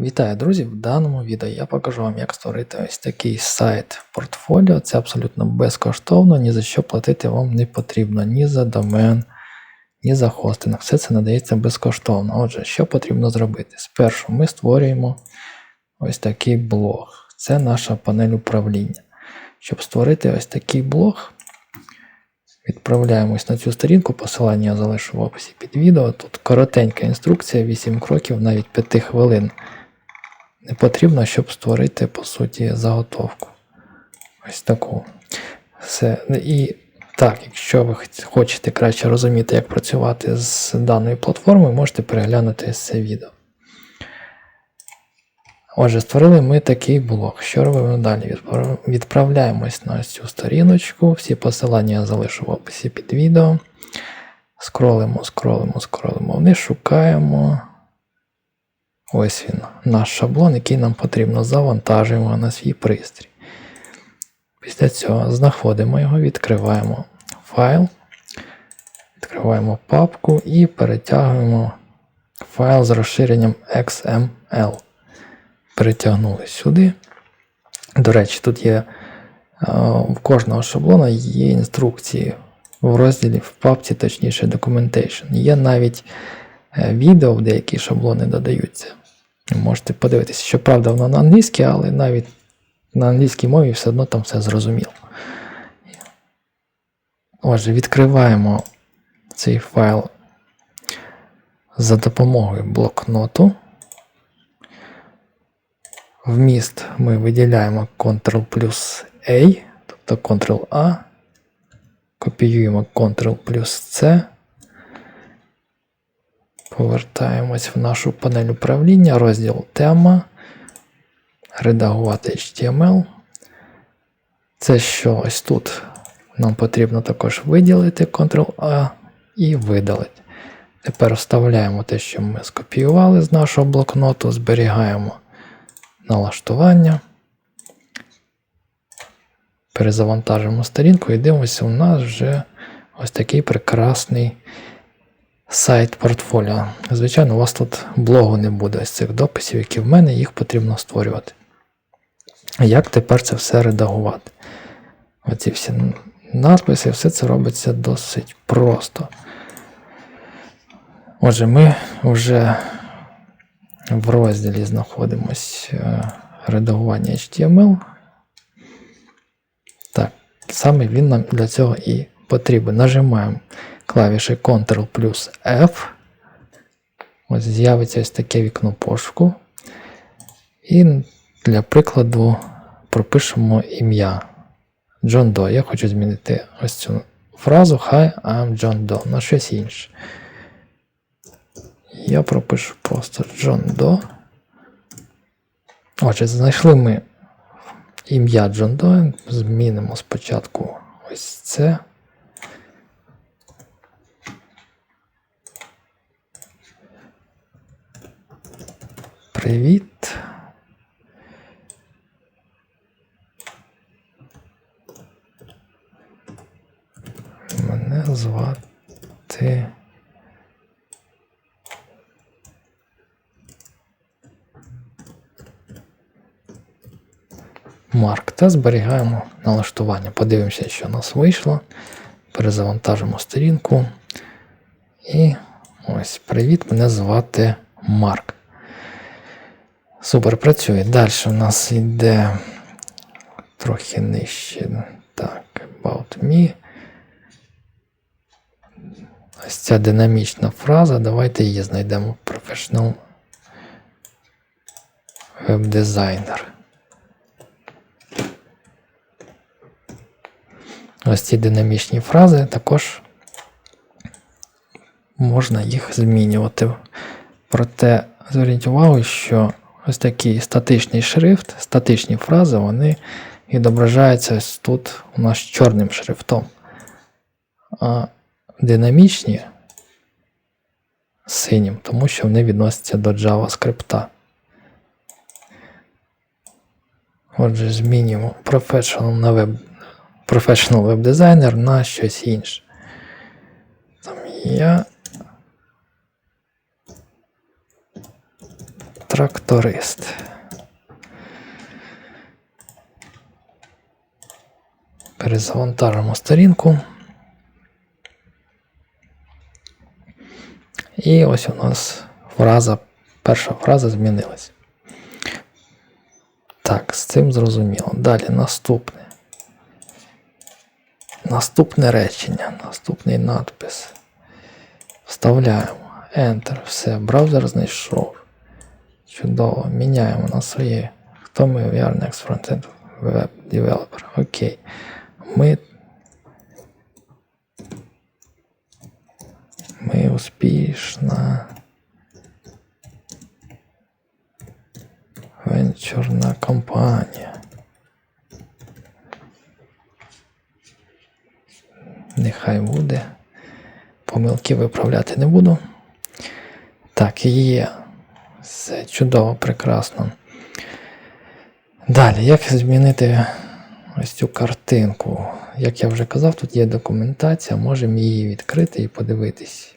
Вітаю, друзі! В даному відео я покажу вам, як створити ось такий сайт портфоліо. Це абсолютно безкоштовно, ні за що платити вам не потрібно, ні за домен, ні за хостинг. Все це надається безкоштовно. Отже, що потрібно зробити? Спершу ми створюємо ось такий блог. Це наша панель управління. Щоб створити ось такий блог, відправляємось на цю сторінку, посилання я залишу в описі під відео. Тут коротенька інструкція, 8 кроків, навіть 5 хвилин. Не потрібно, щоб створити, по суті, заготовку. Ось таку. Все. І так, якщо ви хочете краще розуміти, як працювати з даною платформою, можете переглянути це відео. Отже, створили ми такий блог. Що робимо далі? Відправляємось на цю сторіночку. Всі посилання я залишу в описі під відео. Скролимо, скролимо, скролимо вниз, шукаємо. Ось він, наш шаблон, який нам потрібно завантажуємо на свій пристрій. Після цього знаходимо його, відкриваємо файл, відкриваємо папку і перетягуємо файл з розширенням XML. Перетягнули сюди. До речі, тут є е, в кожного шаблона є інструкції в розділі в папці, точніше, Documentation. Є навіть відео, в деякі шаблони додаються. Можете подивитися, щоправда, воно на англійській, але навіть на англійській мові все одно там все зрозуміло. Отже, відкриваємо цей файл за допомогою блокноту. Вміст ми виділяємо Ctrl плюс A, тобто Ctrl-A, копіюємо Ctrl плюс C. Повертаємось в нашу панель управління, розділ тема, редагувати HTML. Це що ось тут нам потрібно також виділити Ctrl-A і видалити. Тепер вставляємо те, що ми скопіювали з нашого блокноту, зберігаємо налаштування. Перезавантажимо сторінку і дивимося, у нас вже ось такий прекрасний сайт портфоліо. Звичайно, у вас тут блогу не буде з цих дописів, які в мене, їх потрібно створювати. Як тепер це все редагувати? Оці всі надписи, все це робиться досить просто. Отже, ми вже в розділі знаходимось е, редагування HTML. Так, саме він нам для цього і потрібен. Нажимаємо клавіші Ctrl плюс F. Ось з'явиться ось таке вікно пошуку. І для прикладу пропишемо ім'я John Doe. Я хочу змінити ось цю фразу Hi, I'm John Doe на щось інше. Я пропишу просто John Doe. Отже, знайшли ми ім'я John Doe. Змінимо спочатку ось це. Привіт. Мене звати. Марк та зберігаємо налаштування. Подивимося, що у нас вийшло. Перезавантажимо сторінку. І ось привіт, мене звати Марк. Супер, працює. Далі у нас йде трохи нижче. Так, about me. Ось ця динамічна фраза. Давайте її знайдемо. Professional Web Designer. Ось ці динамічні фрази також можна їх змінювати. Проте зверніть увагу, що ось такий статичний шрифт, статичні фрази, вони відображаються ось тут у нас чорним шрифтом. А динамічні синім, тому що вони відносяться до JavaScript. Отже, змінюємо Professional на веб Professional Web Designer на щось інше. Там я тракторист. Перезавантажимо сторінку. І ось у нас фраза, перша фраза змінилась. Так, з цим зрозуміло. Далі наступне. Наступне речення, наступний надпис. Вставляємо. Enter. Все, браузер знайшов. Чудово. Міняємо на своє. Хто ми? We are next frontend web developer. Окей. Ми. Ми успішна. Венчурна компанія. Нехай буде. Помилки виправляти не буду. Так, є. Все чудово, прекрасно. Далі, як змінити ось цю картинку? Як я вже казав, тут є документація, можемо її відкрити і подивитись.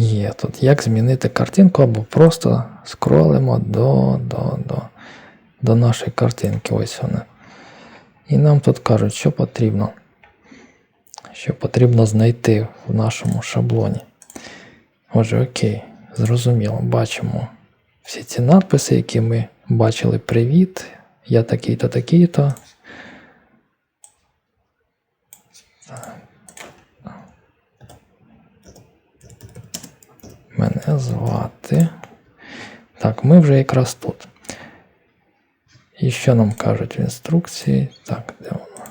Є тут. Як змінити картинку або просто скролимо до, до, до, до нашої картинки. Ось вона. І нам тут кажуть, що потрібно. Що потрібно знайти в нашому шаблоні. Отже, окей, зрозуміло, бачимо всі ці надписи, які ми бачили. Привіт, я такий-то, такий-то. Мене звати. Так, ми вже якраз тут. І що нам кажуть в інструкції? Так, де воно?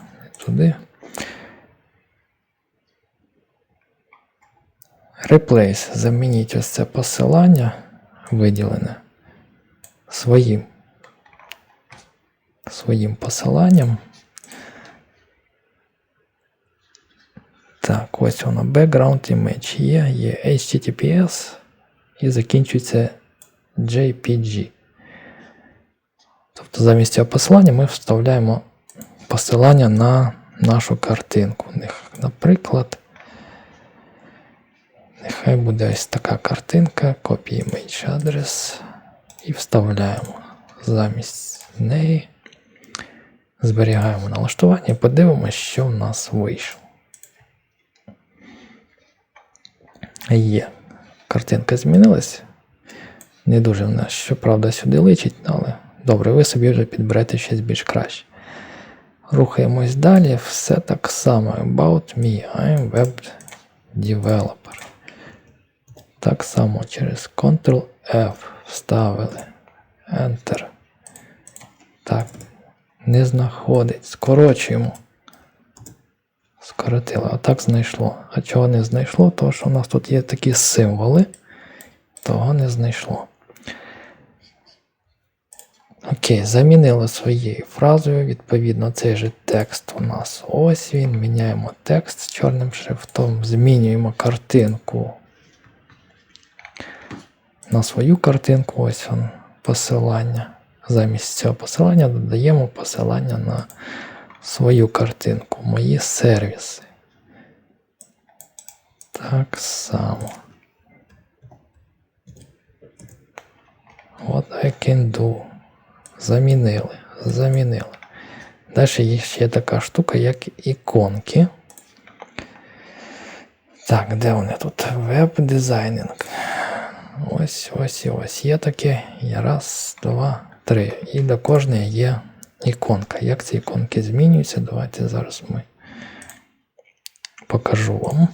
Туди. Replace. Замініть ось це посилання виділене своїм, своїм посиланням. Так, ось воно. Background image є, є HTTPS і закінчується JPG. Тобто замість цього посилання ми вставляємо посилання на нашу картинку. Наприклад, нехай буде ось така картинка, copy image адрес і вставляємо замість неї. Зберігаємо налаштування і подивимося, що в нас вийшло. Є. Картинка змінилась. Не дуже в нас, щоправда, сюди личить, але добре, ви собі вже підберете щось більш краще. Рухаємось далі. Все так само. About me. I'm web developer. Так само через Ctrl-F вставили. Enter. Так. Не знаходить. Скорочуємо. Скоротили, а так знайшло. А чого не знайшло? Тому що у нас тут є такі символи, того не знайшло. Окей, замінили своєю фразою. Відповідно, цей же текст у нас ось він. Міняємо текст з чорним шрифтом, змінюємо картинку на свою картинку. Ось он посилання. Замість цього посилання додаємо посилання на свою картинку, мої сервіси. Так само. What I can do. Замінили. Замінили. Далі є ще така штука, як іконки. Так, де вони тут? Веб-дизайнинг. Ось, ось і ось. Є таке. Раз, два, три. І до кожної є іконка. Як ці іконки змінюються, давайте зараз ми покажу вам.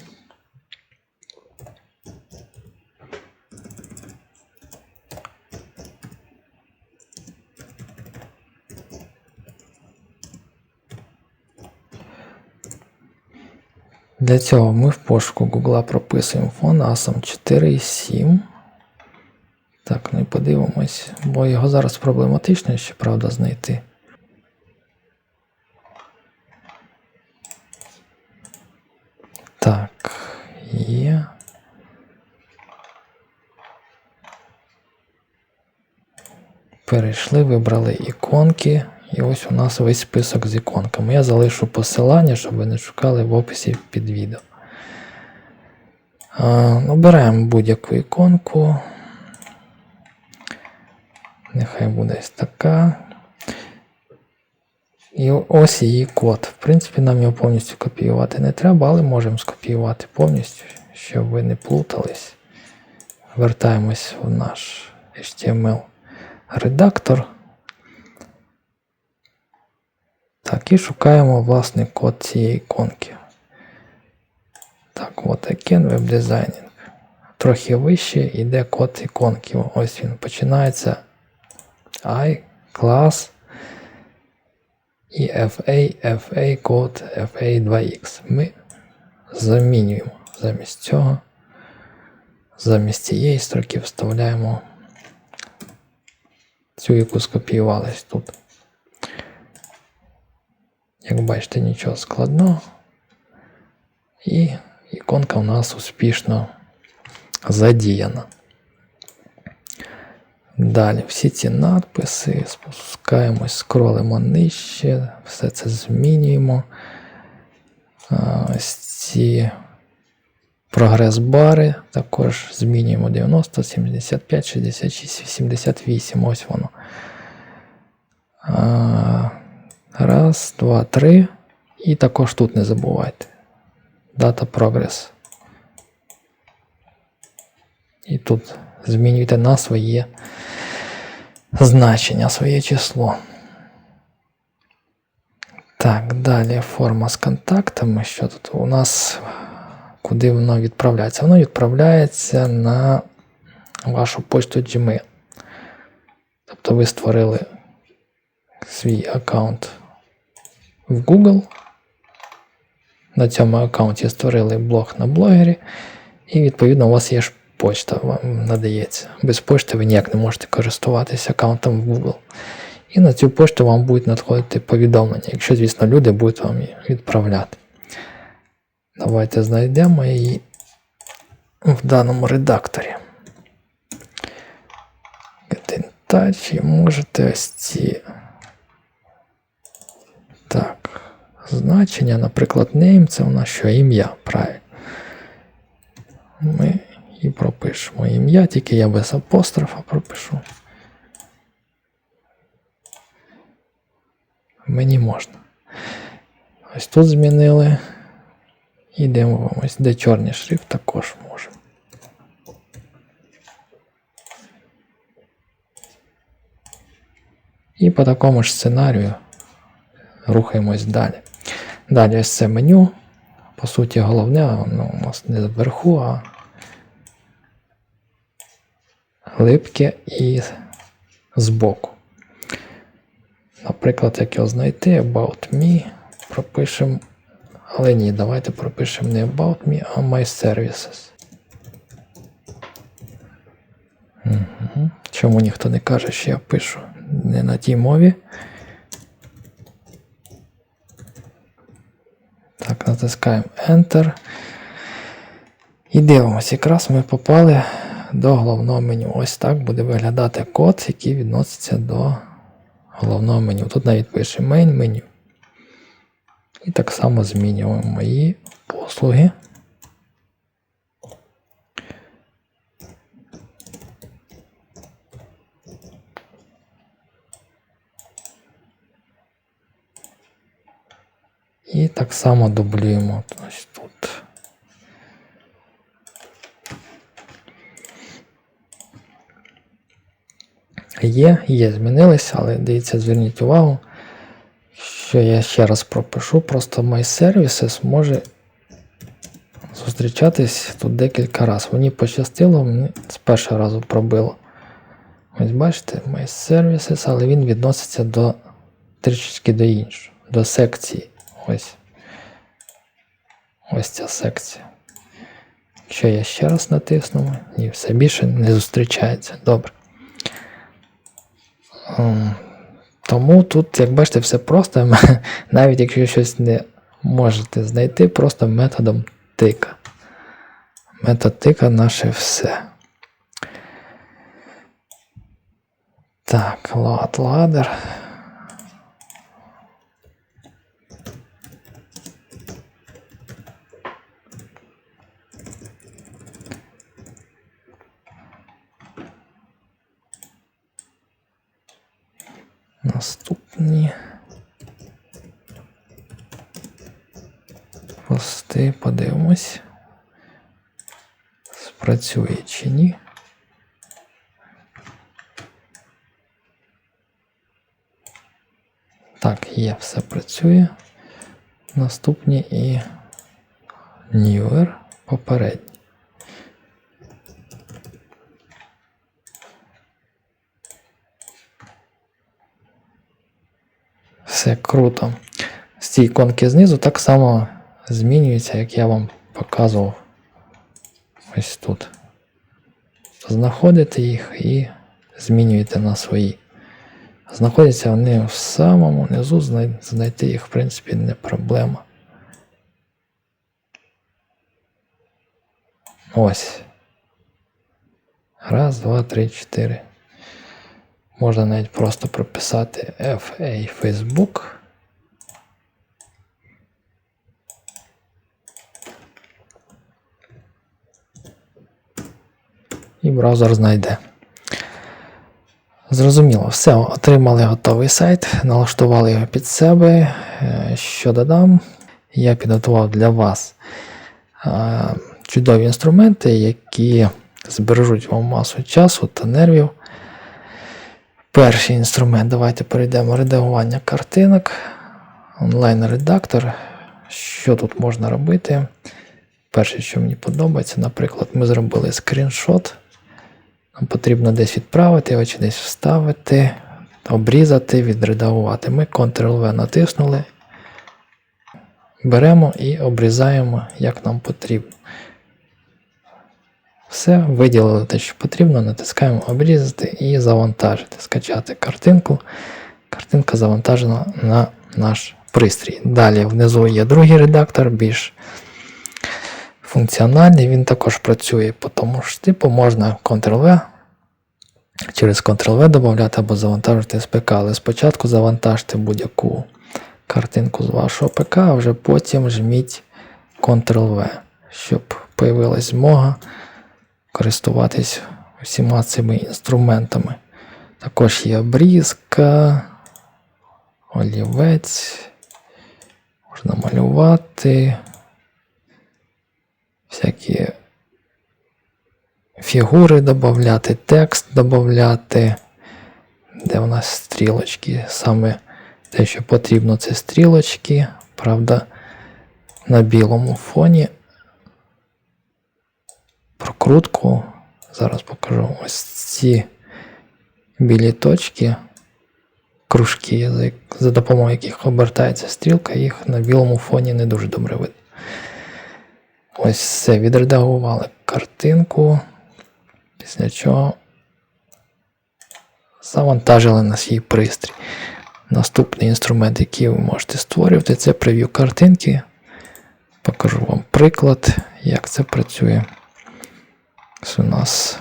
Для цього ми в пошуку Google прописуємо фон ASM 4.7. Так, ну і подивимось, бо його зараз проблематично ще, правда, знайти. Так, є. Перейшли, вибрали іконки, і ось у нас весь список з іконками. Я залишу посилання, щоб ви не шукали в описі під відео. Обираємо будь-яку іконку. Нехай буде ось така. І ось її код. В принципі, нам його повністю копіювати не треба, але можемо скопіювати повністю, щоб ви не плутались. Вертаємось в наш HTML редактор. Так, і шукаємо власний код цієї іконки. Так, от Icon Web Designing. Трохи вище йде код іконки. Ось він починається I, клас і FA, FA код FA2X. Ми замінюємо замість цього. Замість цієї строки вставляємо цю, яку скопіювалась тут. Як бачите, нічого складного. І іконка у нас успішно задіяна. Далі всі ці надписи, спускаємось, скролимо нижче, все це змінюємо. Ось ці прогрес-бари також змінюємо 90, 75, 66, 88. Ось воно. Раз, два, три. І також тут не забувайте. Дата прогрес. І тут змінюйте на своє значення, своє число. Так, далі форма з контактами. Що тут у нас, куди воно відправляється? Воно відправляється на вашу почту Gmail. Тобто ви створили свій аккаунт в Google. На цьому аккаунті створили блог на блогері, і відповідно у вас є ж почта вам надається. Без почти ви ніяк не можете користуватися аккаунтом в Google. І на цю пошту вам будуть надходити повідомлення, якщо, звісно, люди будуть вам відправляти. Давайте знайдемо її в даному редакторі. Touch і можете ось ці. Так. Значення, наприклад, name це у нас що ім'я, правильно. Ми і пропишемо ім'я, тільки я без апострофа пропишу. Мені можна. Ось тут змінили. І дивимось, де чорний шрифт також можемо. І по такому ж сценарію рухаємось далі. Далі ось це меню. По суті, головне, воно у нас не зверху, а липке і збоку. Наприклад, як його знайти, About Me, пропишемо. Але ні, давайте пропишемо не About Me, а My Services. Угу. Чому ніхто не каже, що я пишу не на тій мові? Так, натискаємо Enter. І дивимося, якраз ми попали до головного меню. Ось так буде виглядати код, який відноситься до головного меню. Тут навіть пише Main меню. І так само змінюємо мої послуги. І так само дублюємо ось тут. Є, є, змінилися, але дивіться, зверніть увагу, що я ще раз пропишу, просто My Services може зустрічатись тут декілька разів. Мені пощастило, мені з першого разу пробило. Ось бачите, My Services, але він відноситься до трішечки до іншого, до секції. Ось. ось ця секція. Якщо я ще раз натисну, ні, все більше не зустрічається. Добре. Тому тут, як бачите, все просто. Навіть якщо щось не можете знайти, просто методом тика. Метод тика наше все. Так, лад, ладер. Наступні. Пости, подивимось. Спрацює чи ні. Так, є, все працює. Наступні і Newer попередні. Все круто. З цієї іконки знизу так само змінюється, як я вам показував ось тут. Знаходите їх і змінюєте на свої. Знаходяться вони в самому низу, знайти їх, в принципі, не проблема. Ось. Раз, два, три, чотири. Можна навіть просто прописати FA Facebook. І браузер знайде. Зрозуміло, все, отримали готовий сайт, налаштували його під себе. Е, Що додам? Я підготував для вас е, чудові інструменти, які збережуть вам масу часу та нервів. Перший інструмент, давайте перейдемо редагування картинок, онлайн-редактор. Що тут можна робити? Перше, що мені подобається, наприклад, ми зробили скріншот. Нам потрібно десь відправити його чи десь вставити, обрізати, відредагувати. Ми Ctrl-V натиснули, беремо і обрізаємо, як нам потрібно. Все, виділили те, що потрібно, натискаємо обрізати і завантажити, скачати картинку. Картинка завантажена на наш пристрій. Далі внизу є другий редактор, більш функціональний, він також працює по тому ж типу, можна Ctrl-V, через Ctrl-V додати або завантажити з ПК, але спочатку завантажте будь-яку картинку з вашого ПК, а вже потім жміть Ctrl-V, щоб появилась змога користуватись усіма цими інструментами. Також є обрізка, олівець, можна малювати, всякі фігури додати, текст додати, де у нас стрілочки. Саме те, що потрібно, це стрілочки. Правда, на білому фоні прокрутку. Зараз покажу ось ці білі точки, кружки, за, допомогою яких обертається стрілка, їх на білому фоні не дуже добре видно. Ось все, відредагували картинку, після чого завантажили на свій пристрій. Наступний інструмент, який ви можете створювати, це прев'ю картинки. Покажу вам приклад, як це працює. Це у нас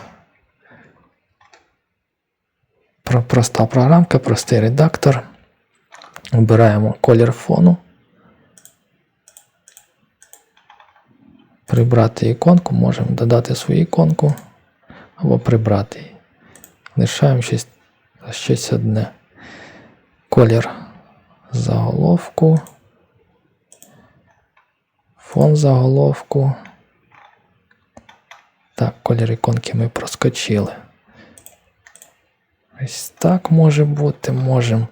проста програмка, простий редактор. Обираємо колір фону. Прибрати іконку, можемо додати свою іконку або прибрати її. Лишаємо щось, щось одне. Колір заголовку. Фон заголовку. Так, колір іконки ми проскочили. Ось так може бути. Можемо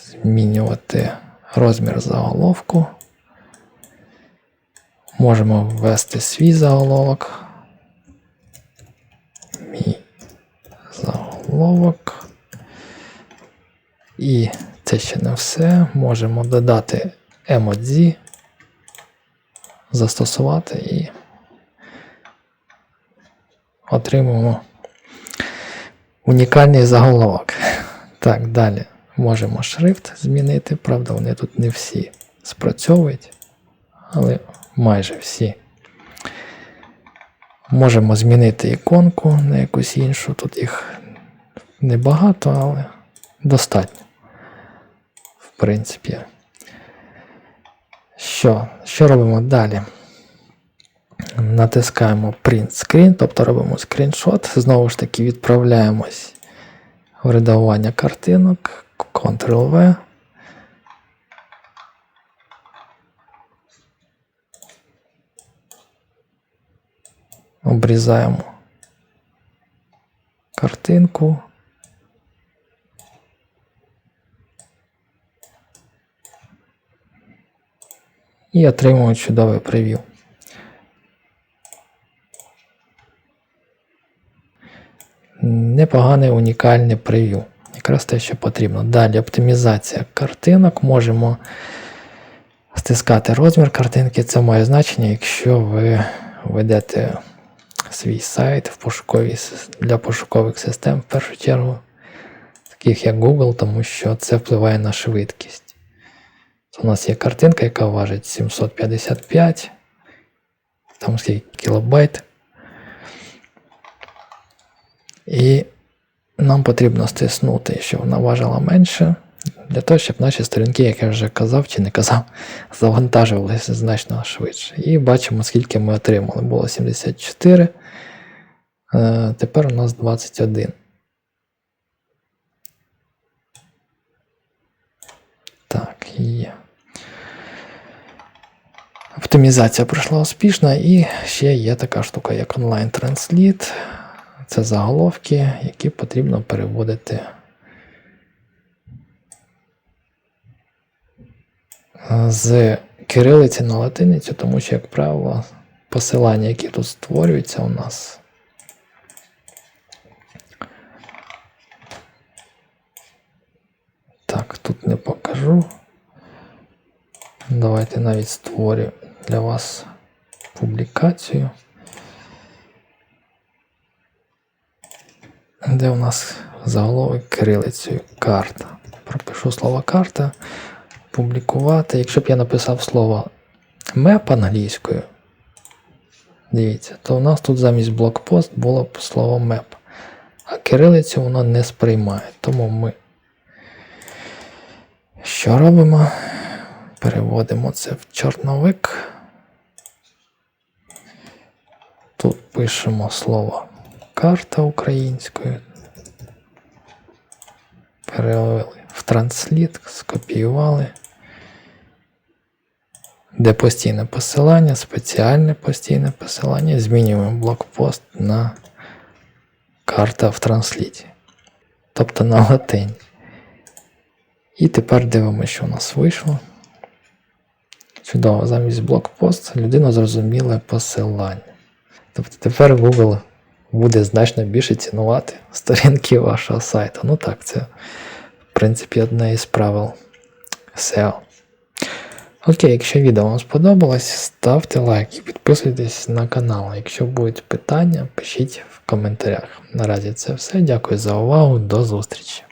змінювати розмір заголовку. Можемо ввести свій заголовок. Мій заголовок. І це ще не все. Можемо додати емодзі. застосувати і отримуємо унікальний заголовок. Так, далі можемо шрифт змінити. Правда, вони тут не всі спрацьовують, але майже всі. Можемо змінити іконку на якусь іншу. Тут їх небагато, але достатньо. В принципі. Що? Що робимо далі? Натискаємо Print Screen, тобто робимо скріншот. Знову ж таки відправляємось в редагування картинок, Ctrl-V. Обрізаємо картинку. І отримуємо чудовий прев'ю. Непогане унікальне прев'ю. Якраз те, що потрібно. Далі оптимізація картинок. Можемо стискати розмір картинки. Це має значення, якщо ви ведете свій сайт в пошуковій, для пошукових систем в першу чергу, таких як Google, тому що це впливає на швидкість. У нас є картинка, яка важить 755, там скільки кілобайт. І нам потрібно стиснути, щоб вона важила менше, для того, щоб наші сторінки, як я вже казав чи не казав, завантажувалися значно швидше. І бачимо, скільки ми отримали. Було 74, е, тепер у нас 21. Так, є. Оптимізація пройшла успішно, і ще є така штука, як онлайн трансліт. Це заголовки, які потрібно переводити з кирилиці на латиницю, тому що, як правило, посилання, які тут створюються у нас. Так, тут не покажу. Давайте навіть створю для вас публікацію. Де у нас заголовок кирилицею карта. Пропишу слово карта, публікувати. Якщо б я написав слово map англійською, дивіться, то у нас тут замість блокпост було б слово map. А кирилицю воно не сприймає. Тому ми що робимо? Переводимо це в чорновик. Тут пишемо слово карта українською. Перевели в трансліт, скопіювали. Де постійне посилання, спеціальне постійне посилання. Змінюємо блокпост на карта в трансліті. Тобто на латинь. І тепер дивимося, що у нас вийшло. Чудово, замість блокпост людина зрозуміла посилання. Тобто тепер Google буде значно більше цінувати сторінки вашого сайту. Ну так, це, в принципі, одне із правил SEO. Окей, якщо відео вам сподобалось, ставте лайк і підписуйтесь на канал. Якщо будуть питання, пишіть в коментарях. Наразі це все. Дякую за увагу, до зустрічі!